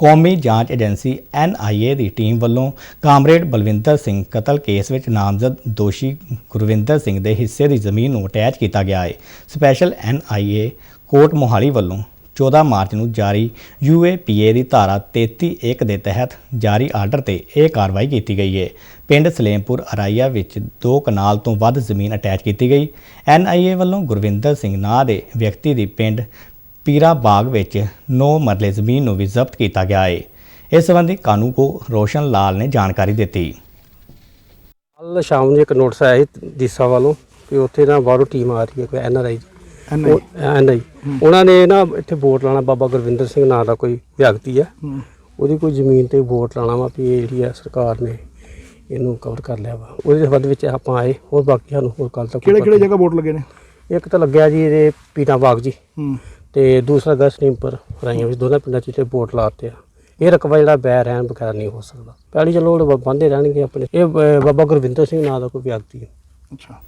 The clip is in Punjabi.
ਕੌਮੀ ਜਾਂਚ ਏਜੰਸੀ ਐਨਆਈਏ ਦੀ ਟੀਮ ਵੱਲੋਂ ਕਾਮਰੇਡ ਬਲਵਿੰਦਰ ਸਿੰਘ ਕਤਲ ਕੇਸ ਵਿੱਚ ਨਾਮਜ਼ਦ ਦੋਸ਼ੀ ਗੁਰਵਿੰਦਰ ਸਿੰਘ ਦੇ ਹਿੱਸੇ ਦੀ ਜ਼ਮੀਨ ਨੂੰ ਅਟੈਚ ਕੀਤਾ ਗਿਆ ਹੈ। ਸਪੈਸ਼ਲ ਐਨਆਈਏ ਕੋਰਟ ਮੋਹਾਲੀ ਵੱਲੋਂ 14 ਮਾਰਚ ਨੂੰ ਜਾਰੀ ਯੂਏਪੀਏ ਦੀ ਧਾਰਾ 33(1) ਦੇ ਤਹਿਤ ਜਾਰੀ ਆਰਡਰ ਤੇ ਇਹ ਕਾਰਵਾਈ ਕੀਤੀ ਗਈ ਹੈ। ਪਿੰਡ ਸਲੇਮਪੁਰ ਅਰਾਈਆ ਵਿੱਚ ਦੋ ਕਨਾਲ ਤੋਂ ਵੱਧ ਜ਼ਮੀਨ ਅਟੈਚ ਕੀਤੀ ਗਈ। ਐਨਆਈਏ ਵੱਲੋਂ ਗੁਰਵਿੰਦਰ ਸਿੰਘ ਨਾਂ ਦੇ ਵਿਅਕਤੀ ਦੀ ਪਿੰਡ ਪੀਰਾ ਬਾਗ ਵਿੱਚ 9 ਮਰਲੇ ਜ਼ਮੀਨ ਨੂੰ ਵੀ ਜ਼ਬਤ ਕੀਤਾ ਗਿਆ ਹੈ ਇਸ ਸੰਬੰਧੀ ਕਾਨੂੰਗੋ ਰੋਸ਼ਨ ਲਾਲ ਨੇ ਜਾਣਕਾਰੀ ਦਿੱਤੀ। ਕੱਲ ਸ਼ਾਮ ਨੂੰ ਇੱਕ ਨੋਟਿਸ ਆਇਆ ਸੀ ਦੀਸਾ ਵੱਲੋਂ ਕਿ ਉੱਥੇ ਨਾ ਬਾਹਰੋਂ ਟੀਮ ਆ ਰਹੀ ਹੈ ਕੋਈ ਐਨਆਰਆਈ ਐਨਆਈ ਉਹਨਾਂ ਨੇ ਨਾ ਇੱਥੇ ਵੋਟ ਲਾਣਾ ਬਾਬਾ ਗੁਰਵਿੰਦਰ ਸਿੰਘ ਨਾਂ ਦਾ ਕੋਈ ਵਿਅਕਤੀ ਹੈ। ਉਹਦੀ ਕੋਈ ਜ਼ਮੀਨ ਤੇ ਵੋਟ ਲਾਣਾ ਵਾ ਵੀ ਇਹ ਜਿਹੜੀ ਆ ਸਰਕਾਰ ਨੇ ਇਹਨੂੰ ਕਵਰ ਕਰ ਲਿਆ ਵਾ। ਉਹਦੇ ਸੰਬੰਧ ਵਿੱਚ ਆਪਾਂ ਆਏ ਹੋਰ ਬਾਕੀ ਸਾਨੂੰ ਹੋਰ ਕੱਲ ਤੱਕ ਕਿਹੜੇ ਕਿਹੜੇ ਜਗ੍ਹਾ ਵੋਟ ਲੱਗੇ ਨੇ? ਇੱਕ ਤਾਂ ਲੱਗਿਆ ਜੀ ਇਹਦੇ ਪੀਟਾ ਬਾਗ ਜੀ। ਹੂੰ। ਤੇ ਦੂਸਰਾ ਗਸਨੀਮਪੁਰ ਰਾਈਆਂ ਵਿੱਚ ਦੋਨਾਂ ਪਿੰਡਾਂ 'ਚ ਤੇ ਵੋਟ ਲਾਤੇ ਆ। ਇਹ ਰਕਬਾ ਜਿਹੜਾ ਬੈ ਰਹਿਣ ਬਗੈਰ ਨਹੀਂ ਹੋ ਸਕਦਾ। ਪਹਿਲੀ ਚਲੋ ਉਹ ਬੰਦੇ ਰਹਿਣਗੇ ਆਪਣੇ। ਇਹ ਬਾਬਾ ਗੁਰਵਿੰਦਰ ਸਿੰਘ ਨਾਂ ਦਾ ਕੋਈ ਵਿਅਕਤੀ ਹੈ। ਅੱਛਾ।